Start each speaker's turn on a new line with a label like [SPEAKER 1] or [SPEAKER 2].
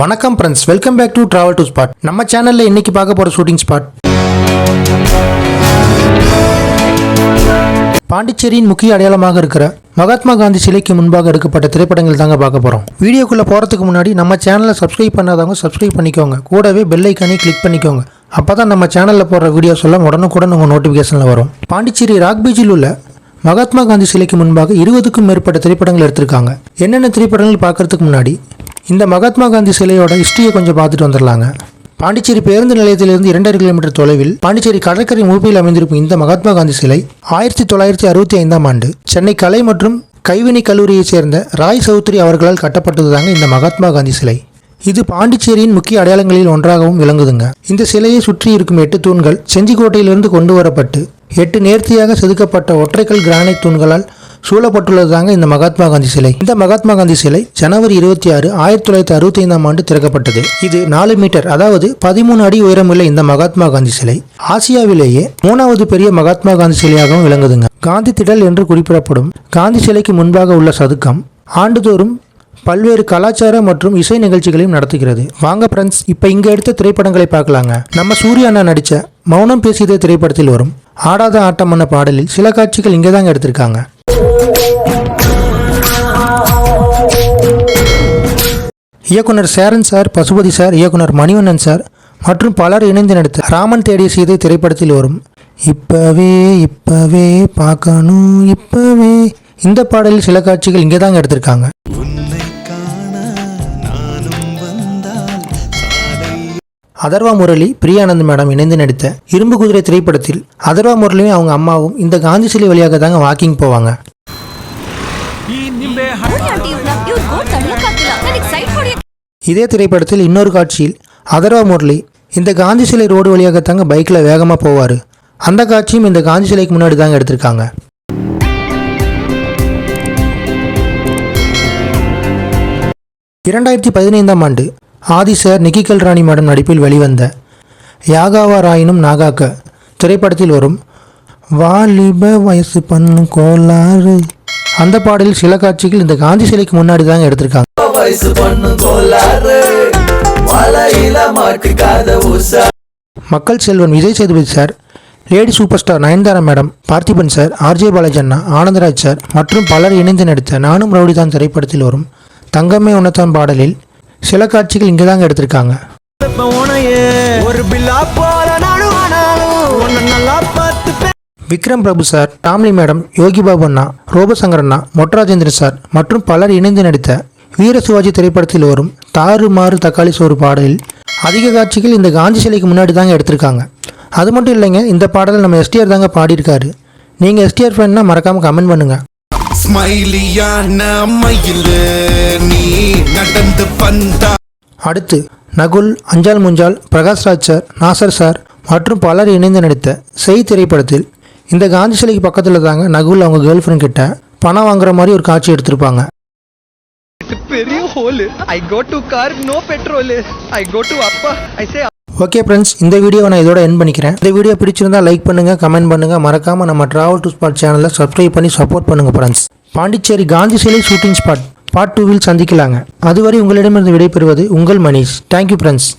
[SPEAKER 1] வணக்கம் friends welcome back to travel to spot நம்ம சேனலில் இன்னைக்கு பார்க்க போகிற ஷூட்டிங் ஸ்பாட் பாண்டிச்சேரியின் முக்கிய அடையாளமாக இருக்கிற மகாத்மா காந்தி சிலைக்கு முன்பாக எடுக்கப்பட்ட திரைப்படங்கள் தாங்க பார்க்க போகிறோம் வீடியோக்குள்ளே போகிறதுக்கு முன்னாடி நம்ம சேனலை சப்ஸ்கிரைப் பண்ணாதவங்க சப்ஸ்கிரைப் பண்ணிக்கோங்க. கூடவே பெல் ஐக்கானே கிளிக் பண்ணிக்கோங்க. அப்போ தான் நம்ம சேனலில் போடுற வீடியோஸ் எல்லாம் உடனுக்குடன் உங்கள் நோட்டிஃபிகேஷனில் வரும். பாண்டிச்சேரி ராக் பீச்சில் உள்ள மகாத்மா காந்தி சிலைக்கு முன்பாக இருபதுக்கும் மேற்பட்ட திரைப்படங்கள் எடுத்திருக்காங்க. என்னென்ன திரைப்படங்கள் பார்க்கறதுக்கு முன்னாடி இந்த மகாத்மா காந்தி சிலையோட ஹிஸ்டரியை கொஞ்சம் பார்த்துட்டு வந்துடலாங்க. பாண்டிச்சேரி பேருந்து நிலையத்திலிருந்து இரண்டரை கிலோமீட்டர் தொலைவில் பாண்டிச்சேரி கடற்கரை மூப்பில் அமைந்திருக்கும் இந்த மகாத்மா காந்தி சிலை ஆயிரத்தி தொள்ளாயிரத்தி அறுபத்தி ஐந்தாம் ஆண்டு சென்னை கலை மற்றும் கைவினை கல்லூரியைச் சேர்ந்த ராய் சௌத்ரி அவர்களால் கட்டப்பட்டதுதாங்க இந்த மகாத்மா காந்தி சிலை. இது பாண்டிச்சேரியின் முக்கிய அடையாளங்களில் ஒன்றாகவும் விளங்குதுங்க. இந்த சிலையை சுற்றி இருக்கும் எட்டு தூண்கள் செஞ்சிக்கோட்டையிலிருந்து கொண்டு வரப்பட்டு எட்டு நேர்த்தியாக செதுக்கப்பட்ட ஒற்றைக்கல் கிரானைட் தூண்களால் சூழப்பட்டுள்ளதுதாங்க இந்த மகாத்மா காந்தி சிலை. இந்த மகாத்மா காந்தி சிலை ஜனவரி இருபத்தி ஆறு ஆயிரத்தி தொள்ளாயிரத்தி அறுபத்தி ஐந்தாம் ஆண்டு திறக்கப்பட்டது. இது நாலு மீட்டர் அதாவது பதிமூணு அடி உயரமுள்ள இந்த மகாத்மா காந்தி சிலை. ஆசியாவிலேயே மூணாவது பெரிய மகாத்மா காந்தி சிலையாகவும் விளங்குதுங்க. காந்தி திடல் என்று குறிப்பிடப்படும் காந்தி சிலைக்கு முன்பாக உள்ள சதுக்கம் ஆண்டுதோறும் பல்வேறு கலாச்சார மற்றும் இசை நிகழ்ச்சிகளையும் நடத்துகிறது. வாங்க ஃப்ரெண்ட்ஸ் இப்போ இங்கே எடுத்த திரைப்படங்களை பார்க்கலாங்க. நம்ம சூர்யா அண்ணா நடித்த மௌனம் பேசியதே திரைப்படத்தில் வரும். ஆடாத ஆட்டம் பாடலில் சில காட்சிகள் இங்கே தாங்க எடுத்திருக்காங்க. இயக்குனர் சேரன் சார் பசுபதி சார் இயக்குனர் மணிவண்ணன் சார் மற்றும் பலர் இணைந்து நடித்த ராமன் தேடிய சீதை திரைப்படத்தில் வரும். இப்பவே இப்பவே பார்க்கணும் இப்பவே. இந்த பாடலில் சில காட்சிகள் இங்கே தாங்க எடுத்திருக்காங்க. அதர்வா முரளி பிரியானந்த் மேடம் இணைந்து நடித்த இரும்பு குதிரை திரைப்படத்தில் அதர்வா முரளியும் அவங்க அம்மாவும் இந்த காந்தி சிலை வழியாக தாங்க வாக்கிங் போவாங்க. இதே திரைப்படத்தில் இன்னொரு காட்சியில் அதர்வா முரளி இந்த காந்தி சிலை ரோடு வழியாக தாங்க பைக்கில் வேகமாக போவார். அந்த காட்சியும் இந்த காந்தி சிலைக்கு முன்னாடி தாங்க எடுத்திருக்காங்க. இரண்டாயிரத்தி பதினைந்தாம் ஆண்டு ஆதி சார் நிக்கிகல் ராணி மேடம் நடிப்பில் வெளிவந்த யாகாவா ராயினும் நாகாக்க திரைப்படத்தில் வரும் வாலிப வயசு பண்ணும் கோளாறு. அந்த பாடலில் சில காட்சிகள் இந்த காந்தி சிலைக்கு முன்னாடி தாங்க எடுத்திருக்காங்க. மக்கள் Selvan Vijay Sethupathi sir lady super star Nayanthara madam Parthiban sir RJ பாலாஜண்ணா Anandaraj sir மற்றும் பலர் இணைந்து நடித்த நானும் ரவுடிதான் திரைப்படத்தில் வரும் தங்கமே உன்னதான் பாடலில் சில காட்சிகள் இங்கே தாங்க எடுத்திருக்காங்க விக்ரம் பிரபு சார் டாம்லி மேடம் யோகி பாபு அண்ணா ரோபசங்கர் அண்ணா மொட்டராஜேந்திரன் சார் மற்றும் பலர் இணைந்து நடித்த வீர சிவாஜி திரைப்படத்தில் வரும் தாறு மாறு தக்காளி சோறு பாடலில் அதிக காட்சிகள் இந்த காந்தி சிலைக்கு முன்னாடி தாங்க எடுத்திருக்காங்க. அது மட்டும் இல்லைங்க இந்த பாடலை நம்ம எஸ்டிஆர் தாங்க பாடியிருக்காரு. நீங்கள் எஸ்டிஆர் ஃபேன்னா மறக்காமல் கமெண்ட் பண்ணுங்கள்
[SPEAKER 2] ஸ்மைலியான மயிலு நீ நடந்து வந்தா.
[SPEAKER 1] அடுத்து நகுல் அஞ்சால் முஞ்சால் பிரகாஷ்ராஜ் சார் நாசர் சார் மற்றும் பலர் இணைந்து நடித்த செய் திரைப்படத்தில் இந்த காந்தி சிலைக்கு பக்கத்தில் தாங்க நகுல் அவங்க கேர்ள் ஃப்ரெண்ட் கிட்ட பணம் வாங்குற மாதிரி ஒரு காட்சி எடுத்திருப்பாங்க.
[SPEAKER 3] பெரிய hole I go to car no petrol I go to அப்பா. ஐ சே
[SPEAKER 1] ஓகே ஃப்ரெண்ட்ஸ் இந்த வீடியோவை நான் இதோட என் பண்ணிக்கிறேன். இந்த வீடியோ பிடிச்சிருந்தா லைக் பண்ணுங்க கமெண்ட் பண்ணுங்க. மறக்காம நம்ம டிராவல் டு ஸ்பாட் சேனலை சப்ஸ்கிரைப் பண்ணி சப்போர்ட் பண்ணுங்க ஃப்ரெண்ட்ஸ் பாண்டிச்சேரி காந்தி சிலை ஷூட்டிங் ஸ்பாட் பார்ட் டூவில் சந்திக்கலாங்க. அதுவரை உங்களிடமிருந்து விடைபெறுவது உங்கள் மணிஷ். Thank you friends